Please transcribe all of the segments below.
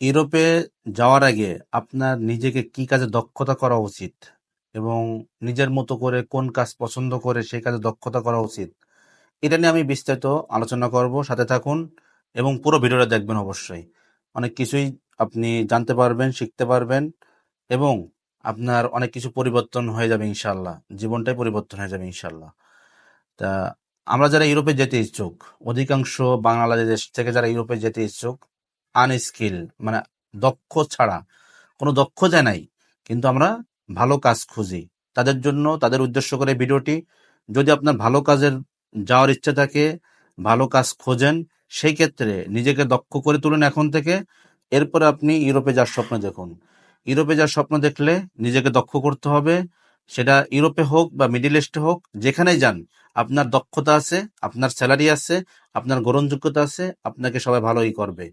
ইউরোপে যাওয়ার আগে আপনার নিজেকে কি কাজে দক্ষতা করা উচিত এবং নিজের মতো করে কোন কাজ পছন্দ করে সেই কাজে দক্ষতা করা উচিত, এটা নিয়ে আমি বিস্তারিত আলোচনা করব, সাথে থাকুন এবং পুরো ভিডিওটা দেখবেন অবশ্যই। অনেক কিছুই আপনি জানতে পারবেন, শিখতে পারবেন এবং আপনার অনেক কিছু পরিবর্তন হয়ে যাবে ইনশাল্লাহ জীবনটাই পরিবর্তন হয়ে যাবে ইনশাল্লাহ তা আমরা যারা ইউরোপে যেতে ইচ্ছুক, অধিকাংশ বাংলাদেশ থেকে যারা ইউরোপে যেতে ইচ্ছুক আনস্কিল মানে দক্ষ ছাড়া। কোনো দক্ষ যায় নাই, কিন্তু আমরা ভালো কাজ খুঁজি। তাদের জন্য, তাদের উদ্দেশ্য করে ভিডিওটি, যদি আপনার ভালো কাজের যাওয়ার ইচ্ছা থাকে, ভালো কাজ খোঁজেন, সেই ক্ষেত্রে নিজেকে দক্ষ করে তুলুন এখন থেকে। এরপরে আপনি ইউরোপে যাওয়ার স্বপ্ন দেখুন। ইউরোপে যাওয়ার স্বপ্ন দেখলে নিজেকে দক্ষ করতে হবে। সেটা ইউরোপে হোক বা মিডিল ইস্টে হোক, যেখানেই যান, আপনার দক্ষতা আছে, আপনার স্যালারি আছে, আপনার গ্রহণযোগ্যতা আছে, আপনাকে সবাই ভালোই করবে।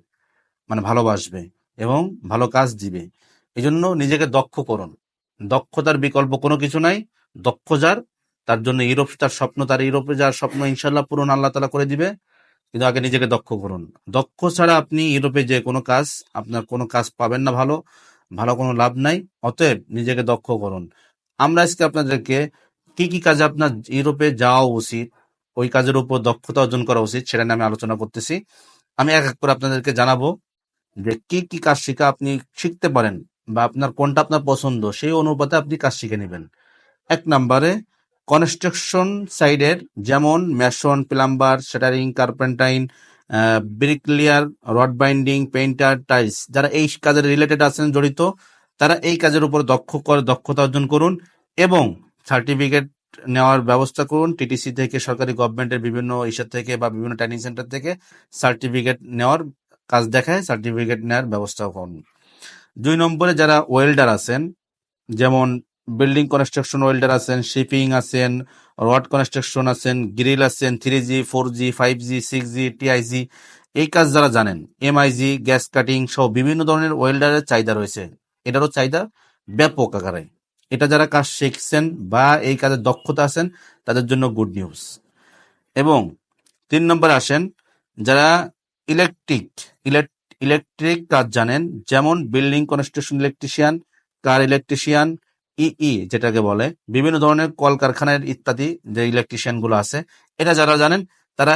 মানে ভালোবাসবে এবং ভালো কাজ দিবে। এই জন্য নিজেকে দক্ষ করুন। দক্ষতার বিকল্প কোনো কিছু নাই। দক্ষ যার, তার জন্য ইউরোপ, তার স্বপ্ন, তার ইউরোপে যার স্বপ্ন ইনশাল্লাহ পূরণ আল্লাহ তালা করে দিবে। কিন্তু আগে নিজেকে দক্ষ করুন। দক্ষ ছাড়া আপনি ইউরোপে যে কোনো কাজ, আপনার কোনো কাজ পাবেন না ভালো ভালো কোনো লাভ নাই। অতএব নিজেকে দক্ষ করুন। আমরা আজকে আপনাদেরকে কি কি কাজে আপনার ইউরোপে যাওয়া উচিত, ওই কাজের উপর দক্ষতা অর্জন করা উচিত সেটা নিয়ে আমি আলোচনা করতেছি। আমি এক এক করে আপনাদেরকে জানাব। যে কি কি কাজ শিখা আপনি শিখতে পারেন বা আপনার কোনটা আপনার পছন্দ, সেই অনুপাতে আপনি কাজ শিখে নেবেন। এক নম্বরে কনস্ট্রাকশন সাইডের যেমন mason plumber shuttering carpenter bricklayer rod binding painter tiles যারা এই কাজের রিলেটেড আছেন, জড়িত, তারা এই কাজের উপর দক্ষ করে দক্ষতা অর্জন করুন এবং সার্টিফিকেট নেওয়ার ব্যবস্থা করুন। টিটিসি থেকে, সরকারি গভর্নমেন্টের বিভিন্ন ইস্যু থেকে বা বিভিন্ন ট্রেনিং সেন্টার থেকে সার্টিফিকেট নেওয়ার কাজ দেখায় সার্টিফিকেট নেওয়ার ব্যবস্থা করুন। দুই নম্বরে যারা ওয়েল্ডার আছেন, যেমন বিল্ডিং কনস্ট্রাকশন ওয়েল্ডার আছেন শিপিং আছেন রড কনস্ট্রাকশন আছেন গ্রিল আছেন three G four G five G six G TIG এই কাজ যারা জানেন এমআইজি গ্যাস কাটিং সহ বিভিন্ন ধরনের ওয়েল্ডারের চাহিদা রয়েছে। এটারও চাহিদা ব্যাপক আকারে। এটা যারা কাজ শিখছেন বা এই কাজের দক্ষতা আছেন, তাদের জন্য গুড নিউজ এবং তিন নম্বরে আসেন, যারা ইলেকট্রিক ইলেকট্রিক কাজ জানেন, যেমন building construction electrician, car electrician, EE যেটাকে বলে, বিভিন্ন ধরনের কলকারখানার ইত্যাদি যে ইলেকট্রিশিয়ানগুলো আছে। এটা যারা জানেন, তারা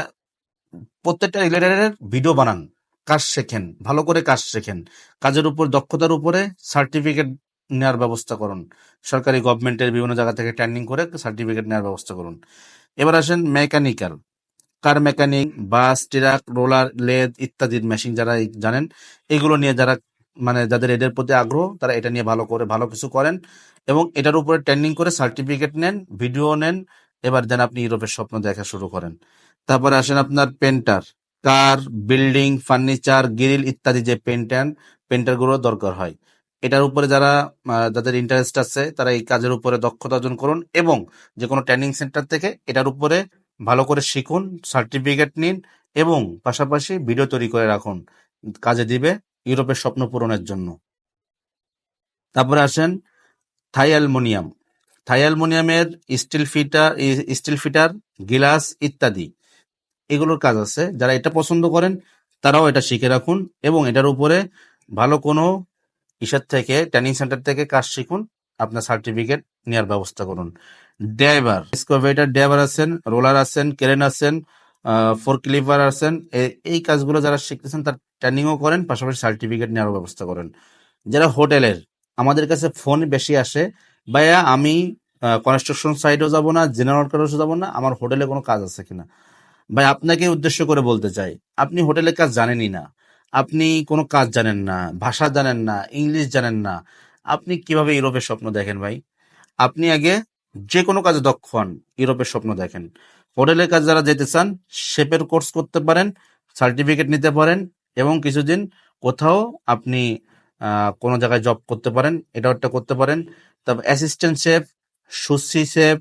প্রত্যেকটা রিলেটেড ভিডিও বানান, কাজ শেখেন, ভালো করে কাজ শেখেন। কাজের উপর, দক্ষতার উপরে সার্টিফিকেট নেওয়ার ব্যবস্থা করুন। সরকারি গভর্নমেন্টের বিভিন্ন জায়গা থেকে ট্রেনিং করে সার্টিফিকেট নেওয়ার ব্যবস্থা করুন। এবার আসেন mechanical. Car mechanic, bus, truck, roller, lathe ইত্যাদির মেশিন যারা জানেন, এগুলো নিয়ে যারা মানে যাদের এদের প্রতি আগ্রহ, তারা এটা নিয়ে ভালো করে, ভালো কিছু করেন এবং এটার উপরে ট্রেনিং করে সার্টিফিকেট নেন, ভিডিও নেন, এবার দেন আপনি ইউরোপের স্বপ্ন দেখা শুরু করেন। তারপরে আসেন আপনার painter. Car, building, furniture, grill ইত্যাদি যে পেন্টার পেন্টারগুলো দরকার হয়। এটার উপরে যারা যাদের ইন্টারেস্ট আছে, তারা এই কাজের উপরে দক্ষতা অর্জন করুন এবং যে কোনো ট্রেনিং সেন্টার থেকে এটার উপরে ভালো করে শিখুন সার্টিফিকেট নিন এবং পাশাপাশি ভিডিও তৈরি করে রাখুন। কাজে দিবে ইউরোপের স্বপ্ন পূরণের জন্য। তারপরে আসেন Thai aluminium. Thai অ্যালমোনিয়ামের steel fitter steel fitter glass ইত্যাদি। এগুলোর কাজ আছে। যারা এটা পছন্দ করেন, তারাও এটা শিখে রাখুন এবং এটার উপরে ভালো কোনো ইসার থেকে ট্রেনিং সেন্টার থেকে কাজ শিখুন। আপনার সার্টিফিকেট নেওয়ার ব্যবস্থা করুন। ড্রাইভার স্কোভেটার ড্রাইভার আছেন, রোলার আছেন, ক্রেন আছেন ফোর ক্লিপার আছেন এই কাজগুলো যারা শিখতেছেন তার ট্রেনিংও করেন, পাশাপাশি সার্টিফিকেট নেওয়ার ব্যবস্থা করেন। যারা হোটেলের, আমাদের কাছে ফোন বেশি আসে, ভাইয়া, আমি কনস্ট্রাকশন সাইডেও যাব না জেনারেল কারও যাব না, আমার হোটেলে কোনো কাজ আছে কিনা? ভাই, আপনাকে উদ্দেশ্য করে বলতে চাই, আপনি হোটেলের কাজ জানেনই না, আপনি কোনো কাজ জানেন না, ভাষা জানেন না, ইংলিশ জানেন না, আপনি কীভাবে ইউরোপের স্বপ্ন দেখেন ভাই? আপনি আগে যে কোনো কাজে দক্ষ হন, ইউরোপের স্বপ্ন দেখেন। হোটেলের কাজ যারা যেতে চান, শেপের কোর্স করতে পারেন, সার্টিফিকেট নিতে পারেন এবং কিছুদিন কোথাও আপনি কোনো জায়গায় জব করতে পারেন এটা একটা করতে পারেন। তারপর assistant chef, sushi chef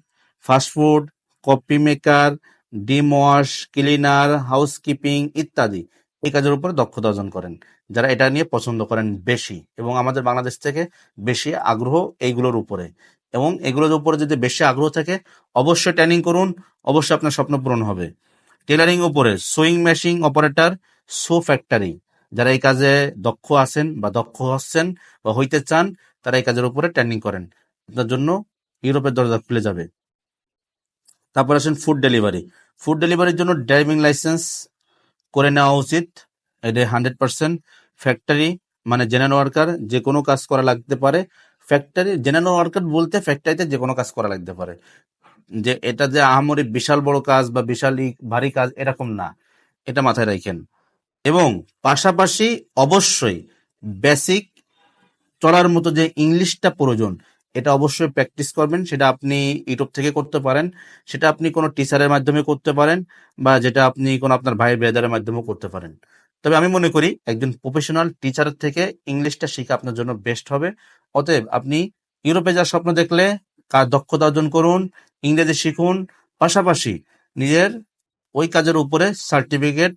fast food coffee maker, dish wash, cleaner, housekeeping ইত্যাদি। এই কাজের উপরে দক্ষতা অর্জন করেন। যারা এটা নিয়ে পছন্দ করেন বেশি এবং আমাদের বাংলাদেশ থেকে বেশি আগ্রহ এইগুলোর উপরে। এবং এগুলোর উপরে যদি বেশি আগ্রহ থাকে, অবশ্যই ট্রেনিং করুন, অবশ্যই আপনার স্বপ্ন পূরণ হবে। টেলারিং উপরে sewing machine operator so factory যারা এই কাজে দক্ষ আছেন বা দক্ষ হচ্ছেন বা হইতে চান, তারা এই কাজের উপরে ট্রেনিং করেন। আপনার জন্য ইউরোপের দরজা খুলে যাবে। তারপর আসেন ফুড ডেলিভারি ফুড ডেলিভারির জন্য ড্রাইভিং লাইসেন্স করে নেওয়া উচিত। এটা হান্ড্রেড পার্সেন্ট ফ্যাক্টরি মানে জেনারেল ওয়ার্কার যে কোনো কাজ করা লাগতে পারে ফ্যাক্টরি জেনারেল ওয়ার্কার বলতে ফ্যাক্টরিতে যে কোনো কাজ করা লাগতে পারে। যে এটা যে আহামরি বিশাল বড় কাজ বা বিশাল ভারী কাজ এরকম না। এটা মাথায় রাখেন। এবং পাশাপাশি অবশ্যই বেসিক চলার মতো যে ইংলিশটা প্রয়োজন, এটা অবশ্যই প্র্যাকটিস করবেন। সেটা আপনি ইউটিউব থেকে করতে পারেন। সেটা আপনি কোনো টিচারের মাধ্যমে করতে পারেন বা যেটা আপনি কোনো আপনার ভাই ব্রাদারের মাধ্যমেও করতে পারেন। তবে আমি মনে করি একজন প্রফেশনাল টিচারের থেকে ইংলিশটা শেখা আপনার জন্য বেস্ট হবে। অতএব আপনি ইউরোপে যাওয়ার স্বপ্ন দেখলে কাজ দক্ষতা অর্জন করুন, ইংরেজি শিখুন, পাশাপাশি নিজের ওই কাজের উপরে সার্টিফিকেট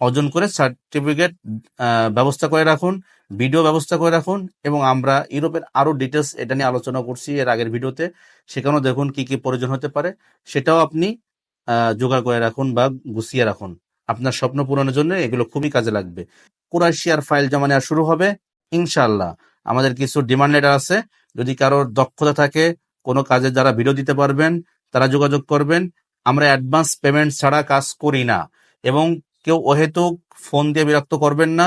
অর্জন করে সার্টিফিকেট ব্যবস্থা করে রাখুন ভিডিও ব্যবস্থা করে রাখুন এবং আমরা ইউরোপের আরও ডিটেলস এটা নিয়ে আলোচনা করছি এর আগের ভিডিওতে। সেখানেও দেখুন কি কি প্রয়োজন হতে পারে। সেটাও আপনি জোগাড় করে রাখুন বা গুছিয়ে রাখুন। আপনার স্বপ্ন পূরণের জন্য এগুলো খুবই কাজে লাগবে। ক্রোয়েশিয়ার ফাইল জমা নেওয়া শুরু হবে ইনশাল্লাহ আমাদের কিছু ডিমান্ড লেটার আছে, যদি কারোর দক্ষতা থাকে, কোনো কাজে যারা ভিডিও দিতে পারবেন, তারা যোগাযোগ করবেন। আমরা অ্যাডভান্স পেমেন্ট ছাড়া কাজ করি না এবং কেউ অহেতুক ফোন দিয়ে বিরক্ত করবেন না,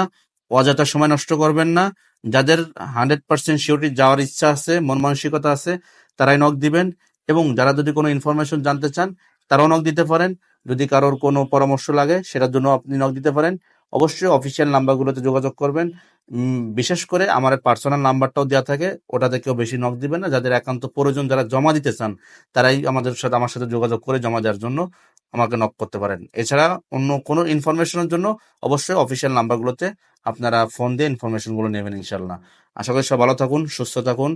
অযথা সময় নষ্ট করবেন না। যাদের হান্ড্রেড পার্সেন্ট সিওরিটি যাওয়ার ইচ্ছা আছে, মন মানসিকতা আছে, তারাই নক দিবেন এবং যারা যদি কোনো ইনফরমেশন জানতে চান, তারাও নক দিতে পারেন। যদি কারোর কোনো পরামর্শ লাগে, সেটার জন্য আপনি নক দিতে পারেন। অবশ্যই অফিসিয়াল নাম্বারগুলোতে যোগাযোগ করবেন। বিশেষ করে আমার পার্সোনাল নাম্বারটাও দেওয়া থাকে ওটাতে কেউ বেশি নক দিবেন না। যাদের একান্ত প্রয়োজন, যারা জমা দিতে চান, তারাই আমাদের সাথে, আমার সাথে যোগাযোগ করে জমা দেওয়ার জন্য আমাকে নক করতে পারেন। এছাড়া অন্য কোনো ইনফরমেশনের জন্য অবশ্যই অফিসিয়াল নাম্বারগুলোতে আপনারা ফোন দিয়ে ইনফরমেশনগুলো নেবেন ইনশাল্লাহ আশা করি সব ভালো থাকুন, সুস্থ থাকুন।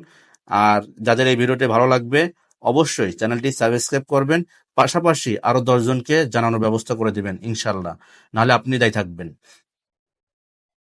আর যাদের এই ভিডিওটি ভালো লাগবে অবশ্যই চ্যানেলটি সাবস্ক্রাইব করবেন, পাশাপাশি আরও দশজনকে জানানোর ব্যবস্থা করে দিবেন ইনশাল্লাহ নাহলে আপনি দায়ী থাকবেন।